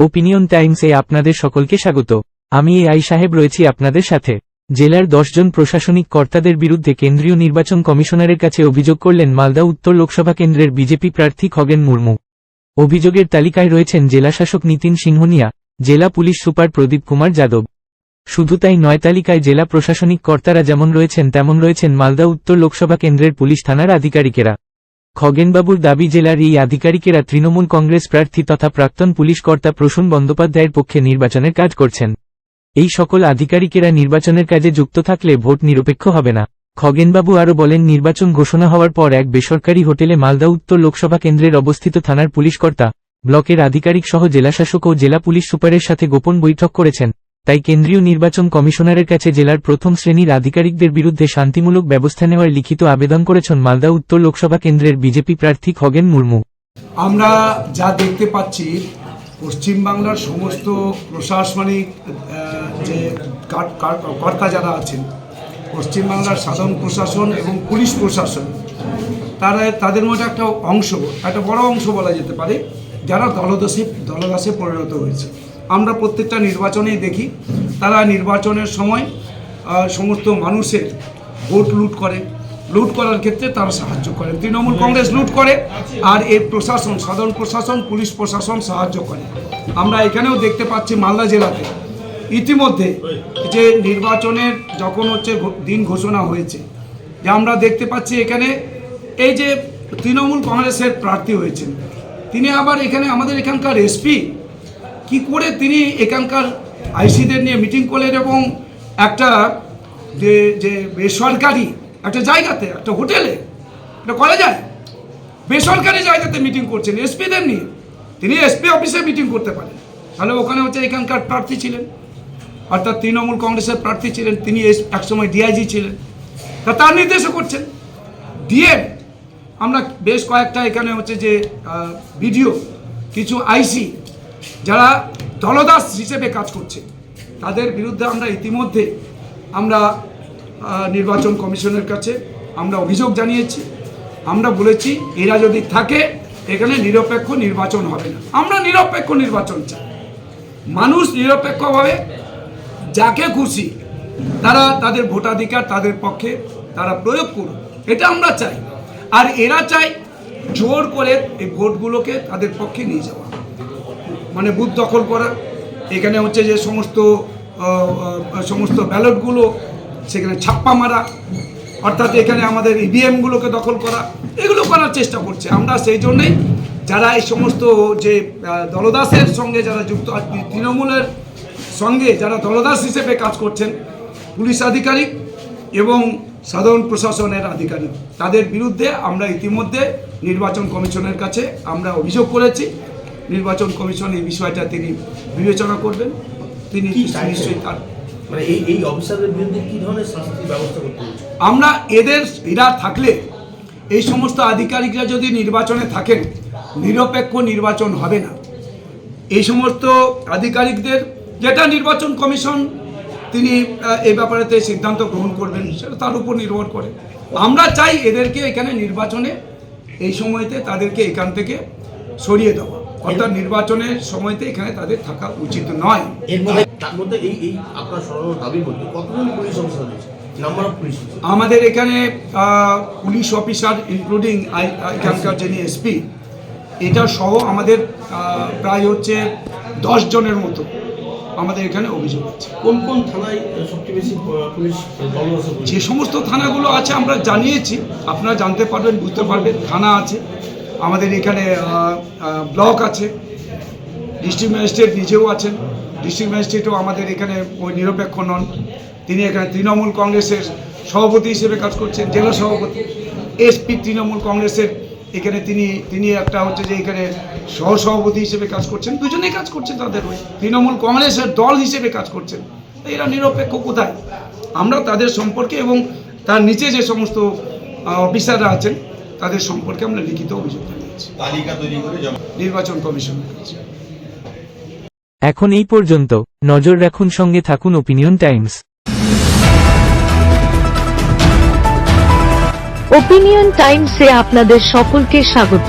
Opinion টাইমসে আপনাদের সকলকে স্বাগত। আমি এ আই সাহেব রয়েছি আপনাদের সাথে। জেলার দশজন প্রশাসনিক কর্তাদের বিরুদ্ধে কেন্দ্রীয় নির্বাচন কমিশনারের কাছে অভিযোগ করলেন মালদা উত্তর লোকসভা কেন্দ্রের বিজেপি প্রার্থী খগেন মুর্মু। অভিযোগের তালিকায় রয়েছেন জেলাশাসক নীতিন সিংহনিয়া, জেলা পুলিশ সুপার প্রদীপ কুমার যাদব। শুধু তাই নয়, তালিকায় জেলা প্রশাসনিক কর্তারা যেমন রয়েছেন তেমন রয়েছেন মালদা উত্তর লোকসভা কেন্দ্রের পুলিশ থানার আধিকারিকেরা। খগেনবাবুর দাবি জেলার এই আধিকারিকেরা তৃণমূল কংগ্রেস প্রার্থী তথা প্রাক্তন পুলিশ কর্তা প্রসূন বন্দ্যোপাধ্যায়ের পক্ষে নির্বাচনের কাজ করছেন। এই সকল আধিকারিকেরা নির্বাচনের কাজে যুক্ত থাকলে ভোট নিরপেক্ষ হবে না। খগেনবাবু আরও বলেন, নির্বাচন ঘোষণা হওয়ার পর এক বেসরকারি হোটেলে মালদা উত্তর লোকসভা কেন্দ্রের অবস্থিত থানার পুলিশ কর্তা, ব্লকের আধিকারিক সহ জেলাশাসক ও জেলা পুলিশ সুপারের সাথে গোপন বৈঠক করেছেন। তাই কেন্দ্রীয় নির্বাচন কমিশনারের কাছে জেলার প্রথম শ্রেণির আধিকারিকদের বিরুদ্ধে শান্তিমূলক ব্যবস্থা নেওয়ার লিখিত আবেদন করেছেন মালদা উত্তর লোকসভা কেন্দ্রের বিজেপি প্রার্থী খগেন মুর্মু। আমরা যা দেখতে পাচ্ছি, পশ্চিমবাংলার সমস্ত প্রশাসনিক যে কার- কার- কর্তা যারা আছেন, পশ্চিমবাংলার সাধারণ প্রশাসন এবং পুলিশ প্রশাসন, তারা, তাদের মধ্যে একটা অংশ, একটা বড় অংশ বলা যেতে পারে যারা দলদাসে দলদাসে পরিণত হয়েছে। আমরা প্রত্যেকটা নির্বাচনেই দেখি, তারা নির্বাচনের সময় সমস্ত মানুষের ভোট লুট করে। লুট করার ক্ষেত্রে তারা সাহায্য করে। তৃণমূল কংগ্রেস লুট করে আর এর প্রশাসন, সাধারণ প্রশাসন, পুলিশ প্রশাসন সাহায্য করে। আমরা এখানেও দেখতে পাচ্ছি মালদা জেলাতে। ইতিমধ্যে যে নির্বাচনের যখন হচ্ছে দিন ঘোষণা হয়েছে, যে আমরা দেখতে পাচ্ছি এখানে এই যে তৃণমূল কংগ্রেসের প্রার্থী হয়েছেন তিনি আবার এখানে আমাদের এখানকার এসপি। কি করে তিনি এখানকার আইসিদের নিয়ে মিটিং করলেন এবং একটা যে যে বেসরকারি একটা জায়গাতে, একটা হোটেলে এটা করা যায় বেসরকারি জায়গাতে মিটিং করছেন এসপিদের নিয়ে। তিনি এসপি অফিসে মিটিং করতে পারেন। তাহলে ওখানে হচ্ছে এখানকার প্রার্থী ছিলেন। অর্থাৎ তৃণমূল কংগ্রেসের প্রার্থী ছিলেন। তিনি একসময় ডিআইজি ছিলেন। তা তার নির্দেশও করছেন। ডিএম আমরা বেশ কয়েকটা এখানে হচ্ছে যে ভিডিও, কিছু আইসি যারা দলদাস হিসেবে কাজ করছে, তাদের বিরুদ্ধে আমরা ইতিমধ্যে আমরা নির্বাচন কমিশনের কাছে আমরা অভিযোগ জানিয়েছি। আমরা বলেছি, এরা যদি থাকে, এখানে নিরপেক্ষ নির্বাচন হবে না। আমরা নিরপেক্ষ নির্বাচন চাই। মানুষ নিরপেক্ষভাবে যাকে খুশি, তারা তাদের ভোটাধিকার তাদের পক্ষে তারা প্রয়োগ করুন এটা আমরা চাই। আর এরা চাই জোর করে এই ভোটগুলোকে তাদের পক্ষে নিয়ে যাওয়া। মানে বুথ দখল করা। এখানে হচ্ছে যে সমস্ত সমস্ত ব্যালটগুলো, সেখানে ছাপ্পা মারা। অর্থাৎ এখানে আমাদের ইভিএমগুলোকে দখল করা। এগুলো করার চেষ্টা করছে। আমরা সেই জন্যেই যারা এই সমস্ত যে দলদাসের সঙ্গে যারা যুক্ত তৃণমূলের সঙ্গে যারা দলদাস হিসেবে কাজ করছেন, পুলিশ আধিকারিক এবং সাধারণ প্রশাসনের আধিকারিক। তাদের বিরুদ্ধে আমরা ইতিমধ্যে নির্বাচন কমিশনের কাছে আমরা অভিযোগ করেছি। নির্বাচন কমিশন এই বিষয়টা তিনি বিবেচনা করবেন। তিনি নিশ্চয়ই তার মানে এই এই অফিসারদের বিরুদ্ধে কি ধরনের শাস্তির ব্যবস্থা করতে আমরা এদের এরা থাকলে এই সমস্ত আধিকারিকরা যদি নির্বাচনে থাকেন নিরপেক্ষ নির্বাচন হবে না। এই সমস্ত আধিকারিকদের যেটা নির্বাচন কমিশন তিনি এই ব্যাপারেতে সিদ্ধান্ত গ্রহণ করবেন সেটা তার উপর নির্ভর করে। আমরা চাই এদেরকে এখানে নির্বাচনে এই সময়তে তাদেরকে এখান থেকে সরিয়ে দেওয়া। অর্থাৎ নির্বাচনের সময়তে এখানে তাদের থাকা উচিত নয়। এর মধ্যে তার মধ্যে এই এই আপনার সরানো দাবির মধ্যে কতজন পুলিশ অফিসার রয়েছে? আমাদের এখানে পুলিশ অফিসার ইনক্লুডিং এখানকার যিনি এসপি এটা সহ আমাদের প্রায় হচ্ছে দশ জনের মতো। আমাদের এখানে অভিযোগ আছে। কোন কোন থানায় সবচেয়ে বেশি পুলিশ যে সমস্ত থানাগুলো আছে আমরা জানিয়েছি আপনারা জানতে পারবেন বুঝতে পারবেন থানা আছে আমাদের এখানে ব্লক আছে ডিস্ট্রিক্ট ম্যাজিস্ট্রেট নিজেও আছেন ডিস্ট্রিক্ট ম্যাজিস্ট্রেটও আমাদের এখানে ওই নিরপেক্ষ নন। তিনি এখানে তৃণমূল কংগ্রেসের সভাপতি হিসেবে কাজ করছেন জেলা সভাপতি। এসপি তৃণমূল কংগ্রেসের এখানে তিনি তিনি একটা হচ্ছে যে এখানে সহসভাপতি হিসেবে কাজ করছেন দুজনেই কাজ করছেন তাদের ওই তৃণমূল কংগ্রেসের দল হিসেবে কাজ করছেন। এরা নিরপেক্ষ কোথায়? আমরা তাদের সম্পর্কে এবং তার নিচে যে সমস্ত অফিসাররা আছেন তাদের সম্পর্কে আমরা লিখিত অভিযোগ জানিয়েছি। তালিকা তৈরি করে জমা নির্বাচন কমিশনের কাছে এখন এই পর্যন্ত। নজর রাখুন সঙ্গে থাকুন ওপিনিয়ন টাইমস ওপিনিয়ন টাইমসে আপনাদের সকলকে স্বাগত।